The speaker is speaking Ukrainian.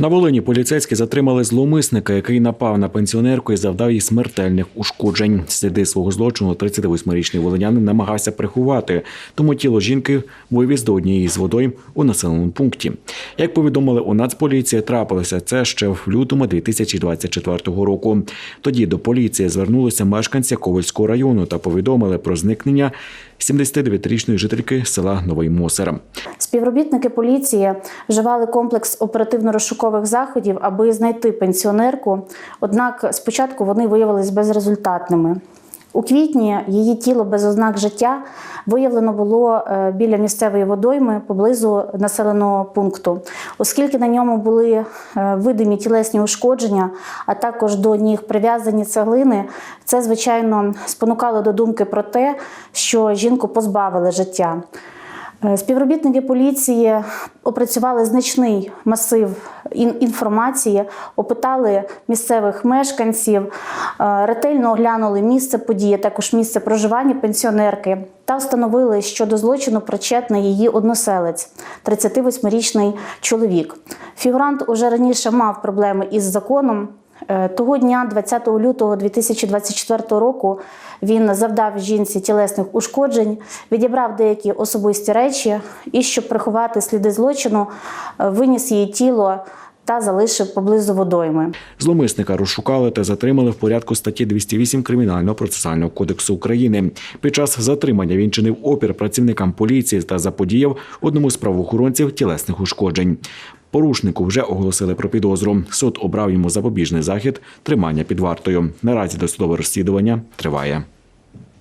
На Волині поліцейські затримали зловмисника, який напав на пенсіонерку і завдав їй смертельних ушкоджень. Сліди свого злочину 38-річний волинянин намагався приховати, тому тіло жінки вивіз до однієї з водойм у населеному пункті. Як повідомили у Нацполіції, трапилося це ще в лютому 2024 року. Тоді до поліції звернулися мешканці Ковальського району та повідомили про зникнення 79-річної жительки села Новий Мосер. Співробітники поліції вживали комплекс оперативно-розшукових заходів, аби знайти пенсіонерку. Однак спочатку вони виявились безрезультатними. У квітні її тіло без ознак життя виявлено було е, біля місцевої водойми поблизу населеного пункту, оскільки на ньому були е, видимі тілесні ушкодження, а також до ніг прив'язані цеглини. Це звичайно спонукало до думки про те, що жінку позбавили життя. Е, Співробітники поліції опрацювали значний масив інформації, опитали місцевих мешканців, е, ретельно оглянули місце події, також місце проживання пенсіонерки та встановили, що до злочину причетний її односелець, 38-річний чоловік. Фігурант уже раніше мав проблеми із законом. Е, Того дня, 20 лютого 2024 року, він завдав жінці тілесних ушкоджень, відібрав деякі особисті речі і, щоб приховати сліди злочину, е, виніс її тіло та залишив поблизу водойми. Зломисника розшукали та затримали в порядку статті 208 Кримінального процесуального кодексу України. Під час затримання він чинив опір працівникам поліції та заподіяв одному з правоохоронців тілесних ушкоджень. Порушнику вже оголосили про підозру. Суд обрав йому запобіжний захід тримання під вартою. Наразі досудове розслідування триває.